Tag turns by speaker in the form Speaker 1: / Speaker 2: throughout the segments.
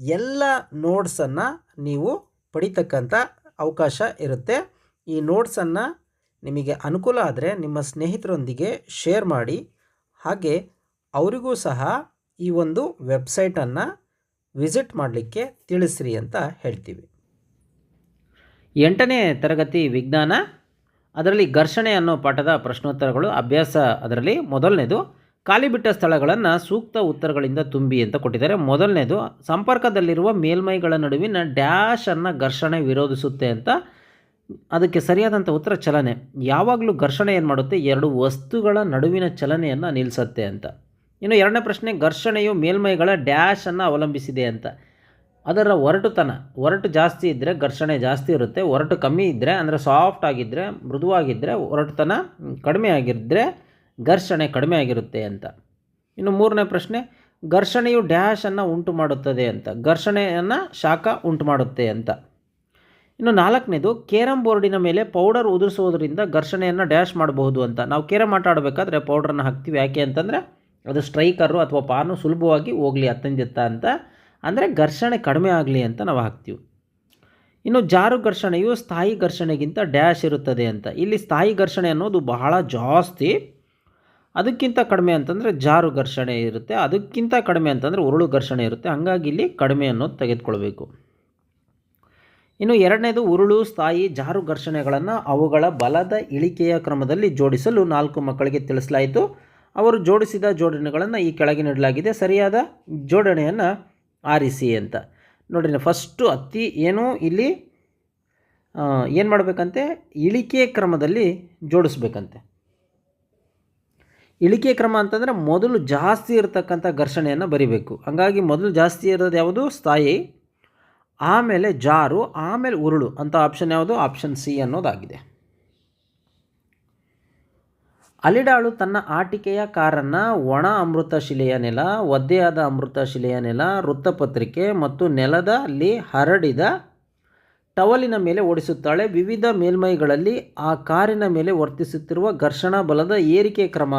Speaker 1: ಎಲ್ಲ ನೋಟ್ಸನ್ನು ನೀವು ಪಡಿತಕ್ಕಂಥ ಅವಕಾಶ ಇರುತ್ತೆ. ಈ ನೋಟ್ಸನ್ನು ನಿಮಗೆ ಅನುಕೂಲ ಆದರೆ ನಿಮ್ಮ ಸ್ನೇಹಿತರೊಂದಿಗೆ ಶೇರ್ ಮಾಡಿ. ಹಾಗೆ ಅವರಿಗೂ ಸಹ ಈ ಒಂದು ವೆಬ್ಸೈಟನ್ನು ವಿಸಿಟ್ ಮಾಡಲಿಕ್ಕೆ ತಿಳಿಸ್ರಿ ಅಂತ ಹೇಳ್ತೀವಿ. ಎಂಟನೇ ತರಗತಿ ವಿಜ್ಞಾನ, ಅದರಲ್ಲಿ ಘರ್ಷಣೆ ಅನ್ನೋ ಪಾಠದ ಪ್ರಶ್ನೋತ್ತರಗಳು, ಅಭ್ಯಾಸ ಅದರಲ್ಲಿ ಮೊದಲನೇದು. ಖಾಲಿ ಬಿಟ್ಟ ಸ್ಥಳಗಳನ್ನು ಸೂಕ್ತ ಉತ್ತರಗಳಿಂದ ತುಂಬಿ ಅಂತ ಕೊಟ್ಟಿದ್ದಾರೆ. ಮೊದಲನೇದು, ಸಂಪರ್ಕದಲ್ಲಿರುವ ಮೇಲ್ಮೈಗಳ ನಡುವಿನ ಡ್ಯಾಶನ್ನು ಘರ್ಷಣೆ ವಿರೋಧಿಸುತ್ತೆ ಅಂತ. ಅದಕ್ಕೆ ಸರಿಯಾದಂಥ ಉತ್ತರ ಚಲನೆ. ಯಾವಾಗಲೂ ಘರ್ಷಣೆ ಏನು ಮಾಡುತ್ತೆ? ಎರಡು ವಸ್ತುಗಳ ನಡುವಿನ ಚಲನೆಯನ್ನು ನಿಲ್ಲಿಸುತ್ತೆ ಅಂತ. ಇನ್ನು ಎರಡನೇ ಪ್ರಶ್ನೆ, ಘರ್ಷಣೆಯು ಮೇಲ್ಮೈಗಳ ಡ್ಯಾಶನ್ನು ಅವಲಂಬಿಸಿದೆ ಅಂತ. ಅದರ ಒರಟುತನ, ಒರಟು ಜಾಸ್ತಿ ಇದ್ದರೆ ಘರ್ಷಣೆ ಜಾಸ್ತಿ ಇರುತ್ತೆ. ಒರಟು ಕಮ್ಮಿ ಇದ್ದರೆ ಅಂದರೆ ಸಾಫ್ಟ್ ಆಗಿದ್ದರೆ ಮೃದುವಾಗಿದ್ದರೆ ಒರಟುತನ ಕಡಿಮೆ ಆಗಿದ್ದರೆ ಘರ್ಷಣೆ ಕಡಿಮೆ ಆಗಿರುತ್ತೆ ಅಂತ. ಇನ್ನು ಮೂರನೇ ಪ್ರಶ್ನೆ, ಘರ್ಷಣೆಯು ಡ್ಯಾಶನ್ನು ಉಂಟು ಮಾಡುತ್ತದೆ ಅಂತ. ಘರ್ಷಣೆಯನ್ನು ಶಾಖ ಉಂಟು ಮಾಡುತ್ತೆ ಅಂತ. ಇನ್ನು ನಾಲ್ಕನೇದು ಕೇರಮ್ ಬೋರ್ಡಿನ ಮೇಲೆ ಪೌಡರ್ ಉದುರಿಸೋದ್ರಿಂದ ಘರ್ಷಣೆಯನ್ನು ಡ್ಯಾಶ್ ಮಾಡಬಹುದು ಅಂತ. ನಾವು ಕೇರಮ್ ಆಟ ಆಡಬೇಕಾದ್ರೆ ಪೌಡ್ರನ್ನು ಹಾಕ್ತೀವಿ. ಯಾಕೆ ಅಂತಂದರೆ, ಅದು ಸ್ಟ್ರೈಕರು ಅಥವಾ ಪಾನು ಸುಲಭವಾಗಿ ಹೋಗಲಿ ಅತ್ತಂದಿತ್ತ ಅಂತ. ಅಂದರೆ ಘರ್ಷಣೆ ಕಡಿಮೆ ಆಗಲಿ ಅಂತ ನಾವು ಹಾಕ್ತೀವಿ. ಇನ್ನು ಜಾರು ಘರ್ಷಣೆಯು ಸ್ಥಾಯಿ ಘರ್ಷಣೆಗಿಂತ ಡ್ಯಾಶ್ ಇರುತ್ತದೆ ಅಂತ. ಇಲ್ಲಿ ಸ್ಥಾಯಿ ಘರ್ಷಣೆ ಅನ್ನೋದು ಬಹಳ ಜಾಸ್ತಿ. ಅದಕ್ಕಿಂತ ಕಡಿಮೆ ಅಂತಂದರೆ ಜಾರು ಘರ್ಷಣೆ ಇರುತ್ತೆ, ಅದಕ್ಕಿಂತ ಕಡಿಮೆ ಅಂತಂದರೆ ಉರುಳು ಘರ್ಷಣೆ ಇರುತ್ತೆ. ಹಾಗಾಗಿ ಇಲ್ಲಿ ಕಡಿಮೆ ಅನ್ನೋದು ತೆಗೆದುಕೊಳ್ಬೇಕು. ಇನ್ನು ಎರಡನೇದು ಉರುಳು, ಸ್ಥಾಯಿ ಜಾರು ಘರ್ಷಣೆಗಳನ್ನು ಅವುಗಳ ಬಲದ ಇಳಿಕೆಯ ಕ್ರಮದಲ್ಲಿ ಜೋಡಿಸಲು ನಾಲ್ಕು ಮಕ್ಕಳಿಗೆ ತಿಳಿಸಲಾಯಿತು. ಅವರು ಜೋಡಿಸಿದ ಜೋಡಣೆಗಳನ್ನು ಈ ಕೆಳಗೆ ನೀಡಲಾಗಿದೆ. ಸರಿಯಾದ ಜೋಡಣೆಯನ್ನು ಆರಿಸಿ ಅಂತ. ನೋಡಿ ಫಸ್ಟು ಅತಿ ಏನು ಇಲ್ಲಿ ಏನು ಮಾಡಬೇಕಂತೆ? ಇಳಿಕೆ ಕ್ರಮದಲ್ಲಿ ಜೋಡಿಸ್ಬೇಕಂತೆ. ಇಳಿಕೆ ಕ್ರಮ ಅಂತಂದರೆ ಮೊದಲು ಜಾಸ್ತಿ ಇರತಕ್ಕಂಥ ಘರ್ಷಣೆಯನ್ನು ಬರಿಬೇಕು. ಹಾಗಾಗಿ ಮೊದಲು ಜಾಸ್ತಿ ಇರೋದು ಯಾವುದು? ಸ್ಥಾಯಿ, ಆಮೇಲೆ ಜಾರು, ಆಮೇಲೆ ಉರುಳು ಅಂತ ಆಪ್ಷನ್ ಯಾವುದು? Option C ಅನ್ನೋದಾಗಿದೆ. ಅಲಿಡಾಳು ತನ್ನ ಆಟಿಕೆಯ ಕಾರನ್ನು ಒಣ ಅಮೃತ ಶಿಲೆಯ ನೆಲ, ಒದ್ದೆಯಾದ ಅಮೃತ ಶಿಲೆಯ ನೆಲ, ವೃತ್ತಪತ್ರಿಕೆ ಮತ್ತು ನೆಲದಲ್ಲಿ ಹರಡಿದ ಟವಲಿನ ಮೇಲೆ ಓಡಿಸುತ್ತಾಳೆ. ವಿವಿಧ ಮೇಲ್ಮೈಗಳಲ್ಲಿ ಆ ಕಾರಿನ ಮೇಲೆ ವರ್ತಿಸುತ್ತಿರುವ ಘರ್ಷಣಾ ಬಲದ ಏರಿಕೆ ಕ್ರಮ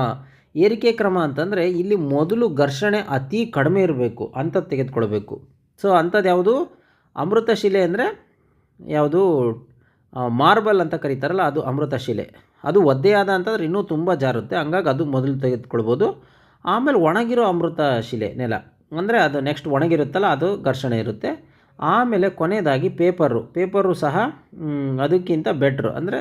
Speaker 1: ಏರಿಕೆ ಕ್ರಮ ಅಂತಂದರೆ ಇಲ್ಲಿ ಮೊದಲು ಘರ್ಷಣೆ ಅತಿ ಕಡಿಮೆ ಇರಬೇಕು ಅಂತ ತೆಗೆದುಕೊಳ್ಬೇಕು. ಸೊ ಅಂಥದ್ದು ಯಾವುದು? ಅಮೃತ ಶಿಲೆ ಅಂದರೆ ಯಾವುದು? ಮಾರ್ಬಲ್ ಅಂತ ಕರೀತಾರಲ್ಲ, ಅದು ಅಮೃತ ಶಿಲೆ ಅದು ಒದ್ದೆಯಾದ ಅಂತಂದ್ರೆ ಇನ್ನೂ ತುಂಬ ಜಾರುತ್ತೆ. ಹಂಗಾಗಿ ಅದು ಮೊದಲು ತೆಗೆದುಕೊಳ್ಬೋದು. ಆಮೇಲೆ ಒಣಗಿರೋ ಅಮೃತ ಶಿಲೆ ನೆಲ. ಅಂದರೆ ಅದು ನೆಕ್ಸ್ಟ್ ಒಣಗಿರುತ್ತಲ್ಲ, ಅದು ಘರ್ಷಣೆ ಇರುತ್ತೆ. ಆಮೇಲೆ ಕೊನೆಯದಾಗಿ ಪೇಪರು. ಪೇಪರು ಸಹ ಅದಕ್ಕಿಂತ ಬೆಟ್ರು. ಅಂದರೆ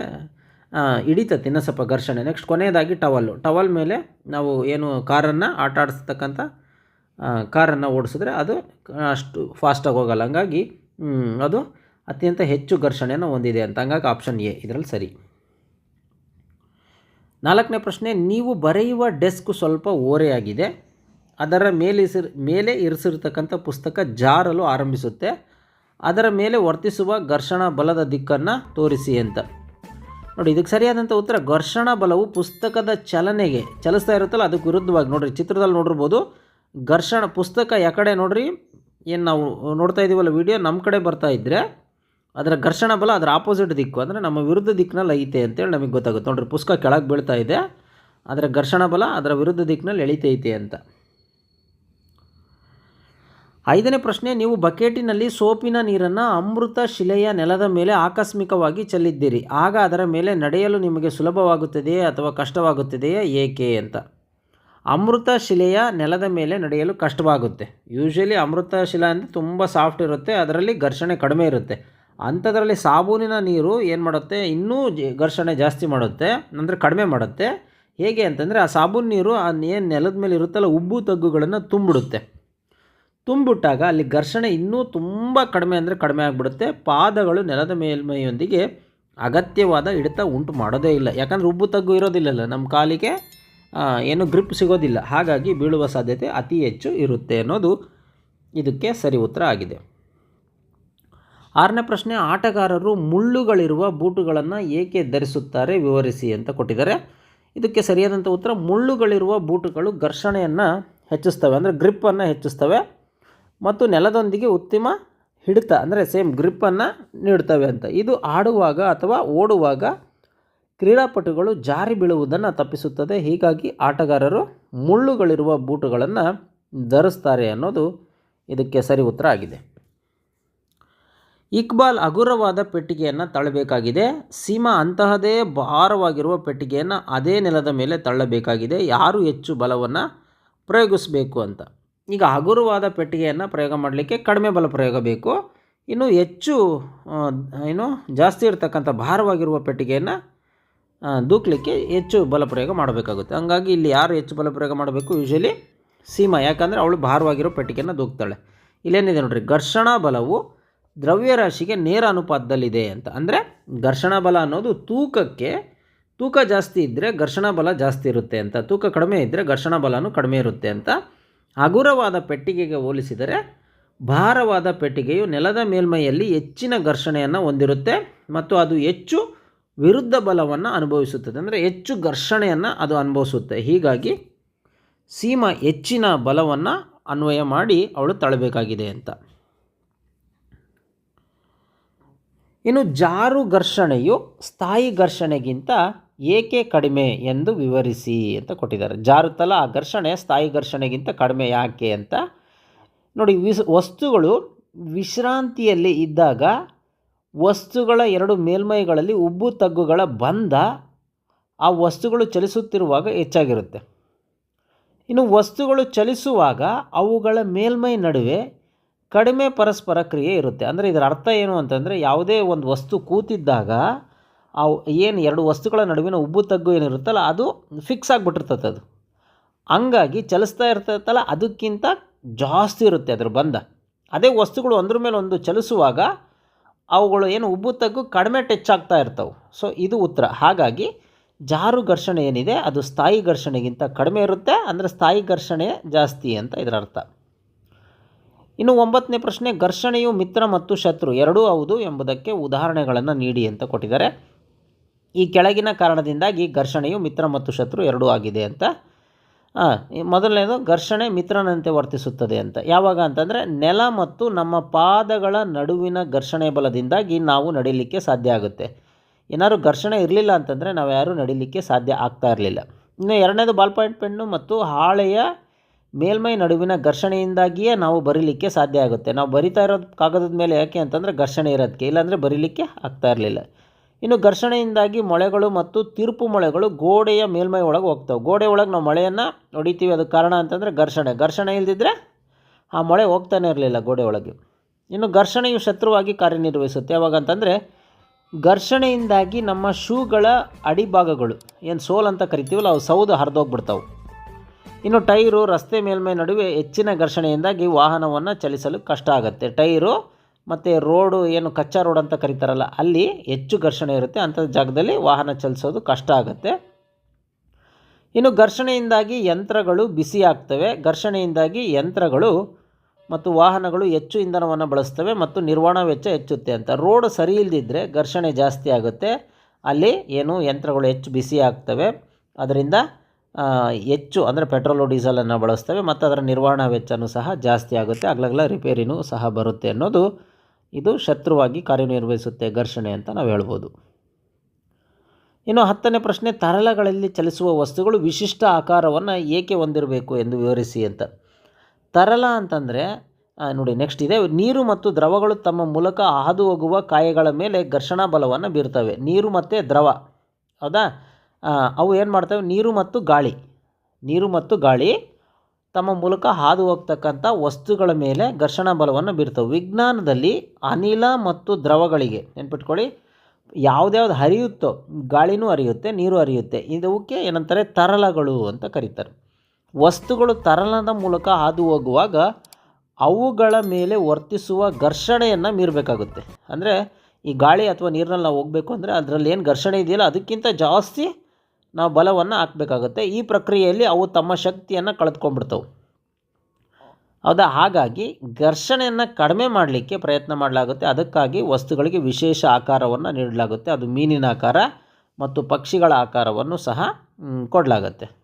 Speaker 1: ಹಿಡಿತತ್ತೆ ಇನ್ನೂ ಸ್ವಲ್ಪ ಘರ್ಷಣೆ. ನೆಕ್ಸ್ಟ್ ಕೊನೆಯದಾಗಿ ಟವಲ್ಲು ಟವಲ್ ಮೇಲೆ ನಾವು ಏನು ಕಾರನ್ನು ಆಟ ಆಡಿಸ್ತಕ್ಕಂಥ ಕಾರನ್ನು ಓಡಿಸಿದ್ರೆ ಅದು ಅಷ್ಟು ಫಾಸ್ಟಾಗಿ ಹೋಗಲ್ಲ. ಹಂಗಾಗಿ ಅದು ಅತ್ಯಂತ ಹೆಚ್ಚು ಘರ್ಷಣೆಯನ್ನು ಹೊಂದಿದೆ ಅಂತ. ಹಂಗಾಗಿ ಆಪ್ಷನ್ ಎ ಇದರಲ್ಲಿ ಸರಿ. ನಾಲ್ಕನೇ ಪ್ರಶ್ನೆ, ನೀವು ಬರೆಯುವ ಡೆಸ್ಕ್ ಸ್ವಲ್ಪ ಓರೆಯಾಗಿದೆ. ಅದರ ಮೇಲಿಸಿರ್ ಮೇಲೆ ಇರಿಸಿರ್ತಕ್ಕಂಥ ಪುಸ್ತಕ ಜಾರಲು ಆರಂಭಿಸುತ್ತೆ. ಅದರ ಮೇಲೆ ವರ್ತಿಸುವ ಘರ್ಷಣಾ ಬಲದ ದಿಕ್ಕನ್ನು ತೋರಿಸಿ ಅಂತ. ನೋಡಿ, ಇದಕ್ಕೆ ಸರಿಯಾದಂಥ ಉತ್ತರ, ಘರ್ಷಣ ಬಲವು ಪುಸ್ತಕದ ಚಲನೆಗೆ ಚಲಿಸ್ತಾ ಇರುತ್ತಲ್ಲ, ಅದಕ್ಕೆ ವಿರುದ್ಧವಾಗಿ ನೋಡಿರಿ, ಚಿತ್ರದಲ್ಲಿ ನೋಡಿರ್ಬೋದು, ಘರ್ಷಣ ಪುಸ್ತಕ ಯಾಕಡೆ ನೋಡ್ರಿ, ಏನು ನಾವು ನೋಡ್ತಾ ಇದ್ದೀವಲ್ಲ ವಿಡಿಯೋ ನಮ್ಮ ಕಡೆ ಬರ್ತಾ ಇದ್ದರೆ ಅದರ ಘರ್ಷಣ ಬಲ ಅದರ ಆಪೋಸಿಟ್ ದಿಕ್ಕು, ಅಂದರೆ ನಮ್ಮ ವಿರುದ್ಧ ದಿಕ್ಕಿನಲ್ಲಿ ಐತೆ ಅಂತೇಳಿ ನಮಗೆ ಗೊತ್ತಾಗುತ್ತೆ. ನೋಡಿರಿ, ಪುಸ್ತಕ ಕೆಳಗೆ ಬೀಳ್ತಾ ಇದೆ, ಅದರ ಘರ್ಷಣ ಬಲ ಅದರ ವಿರುದ್ಧ ದಿಕ್ಕಿನಲ್ಲಿ ಎಳಿತೈತೆ ಅಂತ. ಐದನೇ ಪ್ರಶ್ನೆ, ನೀವು ಬಕೆಟಿನಲ್ಲಿ ಸೋಪಿನ ನೀರನ್ನು ಅಮೃತ ಶಿಲೆಯ ನೆಲದ ಮೇಲೆ ಆಕಸ್ಮಿಕವಾಗಿ ಚೆಲ್ಲಿದ್ದೀರಿ. ಆಗ ಅದರ ಮೇಲೆ ನಡೆಯಲು ನಿಮಗೆ ಸುಲಭವಾಗುತ್ತದೆಯೇ ಅಥವಾ ಕಷ್ಟವಾಗುತ್ತದೆಯೇ? ಏಕೆ ಅಂತ. ಅಮೃತ ಶಿಲೆಯ ನೆಲದ ಮೇಲೆ ನಡೆಯಲು ಕಷ್ಟವಾಗುತ್ತೆ. ಯೂಶ್ವಲಿ ಅಮೃತ ಶಿಲೆ ಅಂದರೆ ತುಂಬ ಸಾಫ್ಟ್ ಇರುತ್ತೆ, ಅದರಲ್ಲಿ ಘರ್ಷಣೆ ಕಡಿಮೆ ಇರುತ್ತೆ. ಅಂಥದ್ರಲ್ಲಿ ಸಾಬೂನಿನ ನೀರು ಏನು ಮಾಡುತ್ತೆ? ಇನ್ನೂ ಘರ್ಷಣೆ ಜಾಸ್ತಿ ಮಾಡುತ್ತೆ, ಅಂದರೆ ಕಡಿಮೆ ಮಾಡುತ್ತೆ. ಹೇಗೆ ಅಂತಂದರೆ, ಆ ಸಾಬೂನು ನೀರು ಆ ಏನು ನೆಲದ ಮೇಲೆ ಇರುತ್ತಲ್ಲ ಉಬ್ಬು ತಗ್ಗುಗಳನ್ನು ತುಂಬಿಡುತ್ತೆ. ತುಂಬಿಟ್ಟಾಗ ಅಲ್ಲಿ ಘರ್ಷಣೆ ಇನ್ನೂ ತುಂಬ ಕಡಿಮೆ ಅಂದರೆ ಕಡಿಮೆ ಆಗಿಬಿಡುತ್ತೆ. ಪಾದಗಳು ನೆಲದ ಮೇಲ್ಮೈಯೊಂದಿಗೆ ಅಗತ್ಯವಾದ ಹಿಡಿತ ಉಂಟು ಮಾಡೋದೇ ಇಲ್ಲ. ಯಾಕಂದರೆ ಉಬ್ಬು ತಗ್ಗು ಇರೋದಿಲ್ಲಲ್ಲ ನಮ್ಮ ಕಾಲಿಗೆ ಏನು ಗ್ರಿಪ್ ಸಿಗೋದಿಲ್ಲ. ಹಾಗಾಗಿ ಬೀಳುವ ಸಾಧ್ಯತೆ ಅತಿ ಹೆಚ್ಚು ಇರುತ್ತೆ ಅನ್ನೋದು ಇದಕ್ಕೆ ಸರಿ ಉತ್ತರ ಆಗಿದೆ. ಆರನೇ ಪ್ರಶ್ನೆ, ಆಟಗಾರರು ಮುಳ್ಳುಗಳಿರುವ ಬೂಟುಗಳನ್ನು ಏಕೆ ಧರಿಸುತ್ತಾರೆ? ವಿವರಿಸಿ ಅಂತ ಕೊಟ್ಟಿದ್ದಾರೆ. ಇದಕ್ಕೆ ಸರಿಯಾದಂಥ ಉತ್ತರ, ಮುಳ್ಳುಗಳಿರುವ ಬೂಟುಗಳು ಘರ್ಷಣೆಯನ್ನು ಹೆಚ್ಚಿಸ್ತವೆ, ಅಂದರೆ ಗ್ರಿಪ್ಪನ್ನು ಹೆಚ್ಚಿಸ್ತವೆ. ಮತ್ತು ನೆಲದೊಂದಿಗೆ ಉತ್ತಮ ಹಿಡಿತ, ಅಂದರೆ ಸೇಮ್ ಗ್ರಿಪ್ಪನ್ನು ನೀಡ್ತವೆ ಅಂತ. ಇದು ಆಡುವಾಗ ಅಥವಾ ಓಡುವಾಗ ಕ್ರೀಡಾಪಟುಗಳು ಜಾರಿ ಬೀಳುವುದನ್ನು ತಪ್ಪಿಸುತ್ತದೆ. ಹೀಗಾಗಿ ಆಟಗಾರರು ಮುಳ್ಳುಗಳಿರುವ ಬೂಟುಗಳನ್ನು ಧರಿಸ್ತಾರೆ ಅನ್ನೋದು ಇದಕ್ಕೆ ಸರಿ ಉತ್ತರ ಆಗಿದೆ. ಇಕ್ಬಾಲ್ ಹಗುರವಾದ ಪೆಟ್ಟಿಗೆಯನ್ನು ತಳ್ಳಬೇಕಾಗಿದೆ. ಸೀಮಾ ಅಂತಹದೇ ಭಾರವಾಗಿರುವ ಪೆಟ್ಟಿಗೆಯನ್ನು ಅದೇ ನೆಲದ ಮೇಲೆ ತಳ್ಳಬೇಕಾಗಿದೆ. ಯಾರು ಹೆಚ್ಚು ಬಲವನ್ನು ಪ್ರಯೋಗಿಸಬೇಕು ಅಂತ. ಈಗ ಹಗುರವಾದ ಪೆಟ್ಟಿಗೆಯನ್ನು ಪ್ರಯೋಗ ಮಾಡಲಿಕ್ಕೆ ಕಡಿಮೆ ಬಲ ಪ್ರಯೋಗ ಬೇಕು. ಇನ್ನು ಹೆಚ್ಚು ಏನು ಜಾಸ್ತಿ ಇರತಕ್ಕಂಥ ಭಾರವಾಗಿರುವ ಪೆಟ್ಟಿಗೆಯನ್ನು ದೂಕ್ಲಿಕ್ಕೆ ಹೆಚ್ಚು ಬಲ ಪ್ರಯೋಗ ಮಾಡಬೇಕಾಗುತ್ತೆ. ಹಂಗಾಗಿ ಇಲ್ಲಿ ಯಾರು ಹೆಚ್ಚು ಬಲ ಪ್ರಯೋಗ ಮಾಡಬೇಕು? ಯೂಶಲಿ ಸೀಮಾ. ಯಾಕಂದರೆ ಅವಳು ಭಾರವಾಗಿರೋ ಪೆಟ್ಟಿಗೆಯನ್ನು ದೂಕ್ತಾಳೆ. ಇಲ್ಲೇನಿದೆ ನೋಡಿರಿ, ಘರ್ಷಣಾ ಬಲವು ದ್ರವ್ಯರಾಶಿಗೆ ನೇರ ಅನುಪಾತದಲ್ಲಿದೆ ಅಂತ. ಅಂದರೆ ಘರ್ಷಣಾ ಬಲ ಅನ್ನೋದು ತೂಕಕ್ಕೆ, ತೂಕ ಜಾಸ್ತಿ ಇದ್ದರೆ ಘರ್ಷಣಾ ಬಲ ಜಾಸ್ತಿ ಇರುತ್ತೆ ಅಂತ. ತೂಕ ಕಡಿಮೆ ಇದ್ದರೆ ಘರ್ಷಣಾ ಬಲವೂ ಕಡಿಮೆ ಇರುತ್ತೆ ಅಂತ. ಹಗುರವಾದ ಪೆಟ್ಟಿಗೆಗೆ ಹೋಲಿಸಿದರೆ ಭಾರವಾದ ಪೆಟ್ಟಿಗೆಯು ನೆಲದ ಮೇಲ್ಮೈಯಲ್ಲಿ ಹೆಚ್ಚಿನ ಘರ್ಷಣೆಯನ್ನು ಹೊಂದಿರುತ್ತೆ ಮತ್ತು ಅದು ಹೆಚ್ಚು ವಿರುದ್ಧ ಬಲವನ್ನು ಅನುಭವಿಸುತ್ತದೆ. ಅಂದರೆ ಹೆಚ್ಚು ಘರ್ಷಣೆಯನ್ನು ಅದು ಅನುಭವಿಸುತ್ತೆ. ಹೀಗಾಗಿ ಸೀಮಾ ಹೆಚ್ಚಿನ ಬಲವನ್ನು ಅನ್ವಯ ಮಾಡಿ ಅವಳು ತಳ್ಳಬೇಕಾಗಿದೆ ಅಂತ. ಇನ್ನು ಜಾರು ಘರ್ಷಣೆಯು ಸ್ಥಾಯಿ ಘರ್ಷಣೆಗಿಂತ ಏಕೆ ಕಡಿಮೆ ಎಂದು ವಿವರಿಸಿ ಅಂತ ಕೊಟ್ಟಿದ್ದಾರೆ. ಜಾರುತ್ತಲ್ಲ ಆ ಘರ್ಷಣೆ ಸ್ಥಾಯಿ ಘರ್ಷಣೆಗಿಂತ ಕಡಿಮೆ ಯಾಕೆ ಅಂತ ನೋಡಿ, ವಿಸ್ ವಸ್ತುಗಳು ವಿಶ್ರಾಂತಿಯಲ್ಲಿ ಇದ್ದಾಗ ವಸ್ತುಗಳ ಎರಡು ಮೇಲ್ಮೈಗಳಲ್ಲಿ ಉಬ್ಬು ತಗ್ಗುಗಳ ಬಂಧ ಆ ವಸ್ತುಗಳು ಚಲಿಸುತ್ತಿರುವಾಗ ಹೆಚ್ಚಾಗಿರುತ್ತೆ. ಇನ್ನು ವಸ್ತುಗಳು ಚಲಿಸುವಾಗ ಅವುಗಳ ಮೇಲ್ಮೈ ನಡುವೆ ಕಡಿಮೆ ಪರಸ್ಪರ ಕ್ರಿಯೆ ಇರುತ್ತೆ. ಅಂದರೆ ಇದರ ಅರ್ಥ ಏನು ಅಂತಂದರೆ ಯಾವುದೇ ಒಂದು ವಸ್ತು ಕೂತಿದ್ದಾಗ ಅವು ಏನು ಎರಡು ವಸ್ತುಗಳ ನಡುವಿನ ಉಬ್ಬು ತಗ್ಗು ಏನಿರುತ್ತಲ್ಲ, ಅದು ಫಿಕ್ಸ್ ಆಗಿಬಿಟ್ಟಿರ್ತದೆ ಅದು. ಹಂಗಾಗಿ ಚಲಿಸ್ತಾ ಇರ್ತೈತಲ್ಲ, ಅದಕ್ಕಿಂತ ಜಾಸ್ತಿ ಇರುತ್ತೆ ಅದ್ರ ಬಂಧ. ಅದೇ ವಸ್ತುಗಳು ಒಂದ್ರ ಮೇಲೆ ಒಂದು ಚಲಿಸುವಾಗ ಅವುಗಳು ಏನು ಉಬ್ಬು ತಗ್ಗು ಕಡಿಮೆ ಟಚ್ ಆಗ್ತಾ ಇರ್ತವೆ. ಸೊ ಇದು ಉತ್ತರ. ಹಾಗಾಗಿ ಜಾರು ಘರ್ಷಣೆ ಏನಿದೆ, ಅದು ಸ್ಥಾಯಿ ಘರ್ಷಣೆಗಿಂತ ಕಡಿಮೆ ಇರುತ್ತೆ, ಅಂದರೆ ಸ್ಥಾಯಿ ಘರ್ಷಣೆ ಜಾಸ್ತಿ ಅಂತ ಇದರ ಅರ್ಥ. ಇನ್ನು ಒಂಬತ್ತನೇ ಪ್ರಶ್ನೆ, ಘರ್ಷಣೆಯು ಮಿತ್ರ ಮತ್ತು ಶತ್ರು ಎರಡೂ ಹೌದು ಎಂಬುದಕ್ಕೆ ಉದಾಹರಣೆಗಳನ್ನು ನೀಡಿ ಅಂತ ಕೊಟ್ಟಿದ್ದಾರೆ. ಈ ಕೆಳಗಿನ ಕಾರಣದಿಂದಾಗಿ ಘರ್ಷಣೆಯು ಮಿತ್ರ ಮತ್ತು ಶತ್ರು ಎರಡೂ ಆಗಿದೆ ಅಂತ. ಮೊದಲನೇದು, ಘರ್ಷಣೆ ಮಿತ್ರನಂತೆ ವರ್ತಿಸುತ್ತದೆ ಅಂತ. ಯಾವಾಗ ಅಂತಂದರೆ, ನೆಲ ಮತ್ತು ನಮ್ಮ ಪಾದಗಳ ನಡುವಿನ ಘರ್ಷಣೆ ಬಲದಿಂದಾಗಿ ನಾವು ನಡೀಲಿಕ್ಕೆ ಸಾಧ್ಯ ಆಗುತ್ತೆ. ಏನಾದರೂ ಘರ್ಷಣೆ ಇರಲಿಲ್ಲ ಅಂತಂದರೆ ನಾವು ಯಾರೂ ನಡೀಲಿಕ್ಕೆ ಸಾಧ್ಯ ಆಗ್ತಾ ಇರಲಿಲ್ಲ. ಇನ್ನು ಎರಡನೇದು ಬಾಲ್ ಪಾಯಿಂಟ್ ಪೆನ್ನು ಮತ್ತು ಹಾಳೆಯ ಮೇಲ್ಮೈ ನಡುವಿನ ಘರ್ಷಣೆಯಿಂದಾಗಿಯೇ ನಾವು ಬರೀಲಿಕ್ಕೆ ಸಾಧ್ಯ ಆಗುತ್ತೆ. ನಾವು ಬರಿತಾ ಇರೋದು ಕಾಗದದ ಮೇಲೆ ಯಾಕೆ ಅಂತಂದರೆ ಘರ್ಷಣೆ ಇರೋದಕ್ಕೆ ಇಲ್ಲಾಂದರೆ ಬರೀಲಿಕ್ಕೆ ಆಗ್ತಾ ಇರಲಿಲ್ಲ. ಇನ್ನು ಘರ್ಷಣೆಯಿಂದಾಗಿ ಮೊಳೆಗಳು ಮತ್ತು ತಿರುಪು ಮೊಳೆಗಳು ಗೋಡೆಯ ಮೇಲ್ಮೈ ಒಳಗೆ ಹೋಗ್ತವೆ. ಗೋಡೆ ಒಳಗೆ ನಾವು ಮೊಳೆಯನ್ನು ಹೊಡಿತೀವಿ. ಅದಕ್ಕೆ ಕಾರಣ ಅಂತಂದರೆ ಘರ್ಷಣೆ. ಘರ್ಷಣೆ ಇಲ್ದಿದ್ರೆ ಆ ಮೊಳೆ ಹೋಗ್ತಾನೆ ಇರಲಿಲ್ಲ ಗೋಡೆ ಒಳಗೆ. ಇನ್ನು ಘರ್ಷಣೆಯು ಶತ್ರುವಾಗಿ ಕಾರ್ಯನಿರ್ವಹಿಸುತ್ತೆ. ಯಾವಾಗ ಅಂತಂದರೆ ಘರ್ಷಣೆಯಿಂದಾಗಿ ನಮ್ಮ ಶೂಗಳ ಅಡಿಭಾಗಗಳು, ಏನು ಸೋಲ್ ಅಂತ ಕರಿತೀವಲ್ಲ, ಅವು ಸೌದು ಹರಿದೋಗ್ಬಿಡ್ತಾವೆ. ಇನ್ನು ಟೈರು ರಸ್ತೆ ಮೇಲ್ಮೈ ನಡುವೆ ಹೆಚ್ಚಿನ ಘರ್ಷಣೆಯಿಂದಾಗಿ ವಾಹನವನ್ನು ಚಲಿಸಲು ಕಷ್ಟ ಆಗುತ್ತೆ. ಟೈರು ಮತ್ತು ರೋಡು ಏನು ಕಚ್ಚಾ ರೋಡ್ ಅಂತ ಕರೀತಾರಲ್ಲ, ಅಲ್ಲಿ ಹೆಚ್ಚು ಘರ್ಷಣೆ ಇರುತ್ತೆ. ಅಂಥ ಜಾಗದಲ್ಲಿ ವಾಹನ ಚಲಿಸೋದು ಕಷ್ಟ ಆಗುತ್ತೆ. ಇನ್ನು ಘರ್ಷಣೆಯಿಂದಾಗಿ ಯಂತ್ರಗಳು ಬಿಸಿ ಆಗ್ತವೆ. ಘರ್ಷಣೆಯಿಂದಾಗಿ ಯಂತ್ರಗಳು ಮತ್ತು ವಾಹನಗಳು ಹೆಚ್ಚು ಇಂಧನವನ್ನು ಬಳಸ್ತವೆ ಮತ್ತು ನಿರ್ವಹಣಾ ವೆಚ್ಚ ಹೆಚ್ಚುತ್ತೆ ಅಂತ. ರೋಡ್ ಸರಿ ಇಲ್ಲದಿದ್ದರೆ ಘರ್ಷಣೆ ಜಾಸ್ತಿ ಆಗುತ್ತೆ. ಅಲ್ಲಿ ಏನು ಯಂತ್ರಗಳು ಹೆಚ್ಚು ಬಿಸಿ ಆಗ್ತವೆ. ಅದರಿಂದ ಹೆಚ್ಚು ಅಂದರೆ ಪೆಟ್ರೋಲು ಡೀಸೆಲನ್ನು ಬಳಸ್ತೇವೆ ಮತ್ತು ಅದರ ನಿರ್ವಹಣಾ ವೆಚ್ಚವೂ ಸಹ ಜಾಸ್ತಿ ಆಗುತ್ತೆ. ಅಗ್ಲಗ್ಲ ರಿಪೇರಿನೂ ಸಹ ಬರುತ್ತೆ ಅನ್ನೋದು ಇದು ಶತ್ರುವಾಗಿ ಕಾರ್ಯನಿರ್ವಹಿಸುತ್ತೆ ಘರ್ಷಣೆ ಅಂತ ನಾವು ಹೇಳ್ಬೋದು. ಇನ್ನು ಹತ್ತನೇ ಪ್ರಶ್ನೆ ತರಳಗಳಲ್ಲಿ ಚಲಿಸುವ ವಸ್ತುಗಳು ವಿಶಿಷ್ಟ ಆಕಾರವನ್ನು ಏಕೆ ಹೊಂದಿರಬೇಕು ಎಂದು ವಿವರಿಸಿ ಅಂತ. ತರಲ ಅಂತಂದರೆ ನೋಡಿ ನೆಕ್ಸ್ಟ್ ಇದೆ. ನೀರು ಮತ್ತು ದ್ರವಗಳು ತಮ್ಮ ಮೂಲಕ ಹಾದು ಹೋಗುವ ಕಾಯಗಳ ಮೇಲೆ ಘರ್ಷಣಾ ಬಲವನ್ನು ಬೀರ್ತವೆ. ನೀರು ಮತ್ತು ದ್ರವ. ಹೌದಾ? ಅವು ಏನು ಮಾಡ್ತವೆ? ನೀರು ಮತ್ತು ಗಾಳಿ. ನೀರು ಮತ್ತು ಗಾಳಿ ತಮ್ಮ ಮೂಲಕ ಹಾದು ಹೋಗ್ತಕ್ಕಂಥ ವಸ್ತುಗಳ ಮೇಲೆ ಘರ್ಷಣಾ ಬಲವನ್ನು ಬೀರ್ತವೆ. ವಿಜ್ಞಾನದಲ್ಲಿ ಅನಿಲ ಮತ್ತು ದ್ರವಗಳಿಗೆ ನೆನ್ಪಿಟ್ಕೊಳ್ಳಿ. ಯಾವ್ದ್ಯಾವ್ದು ಹರಿಯುತ್ತೋ, ಗಾಳಿನೂ ಹರಿಯುತ್ತೆ, ನೀರು ಹರಿಯುತ್ತೆ. ಇದಕ್ಕೆ ಏನಂತಾರೆ? ತರಲಗಳು ಅಂತ ಕರೀತಾರೆ. ವಸ್ತುಗಳು ತರಲದ ಮೂಲಕ ಹಾದು ಹೋಗುವಾಗ ಅವುಗಳ ಮೇಲೆ ವರ್ತಿಸುವ ಘರ್ಷಣೆಯನ್ನು ಮೀರಬೇಕಾಗುತ್ತೆ. ಅಂದರೆ ಈ ಗಾಳಿ ಅಥವಾ ನೀರಿನಲ್ಲಿ ನಾವು ಹೋಗಬೇಕು ಅಂದರೆ ಅದರಲ್ಲಿ ಏನು ಘರ್ಷಣೆ ಇದೆಯಲ್ಲ, ಅದಕ್ಕಿಂತ ಜಾಸ್ತಿ ನಾವು ಬಲವನ್ನು ಹಾಕಬೇಕಾಗುತ್ತೆ. ಈ ಪ್ರಕ್ರಿಯೆಯಲ್ಲಿ ಅವು ತಮ್ಮ ಶಕ್ತಿಯನ್ನು ಕಳೆದುಕೊಂಡ್ಬಿಡ್ತವೆ. ಹೌದಾ? ಹಾಗಾಗಿ ಘರ್ಷಣೆಯನ್ನು ಕಡಿಮೆ ಮಾಡಲಿಕ್ಕೆ ಪ್ರಯತ್ನ ಮಾಡಲಾಗುತ್ತೆ. ಅದಕ್ಕಾಗಿ ವಸ್ತುಗಳಿಗೆ ವಿಶೇಷ ಆಕಾರವನ್ನು ನೀಡಲಾಗುತ್ತೆ. ಅದು ಮೀನಿನ ಆಕಾರ ಮತ್ತು ಪಕ್ಷಿಗಳ ಆಕಾರವನ್ನು ಸಹ ಕೊಡಲಾಗುತ್ತೆ.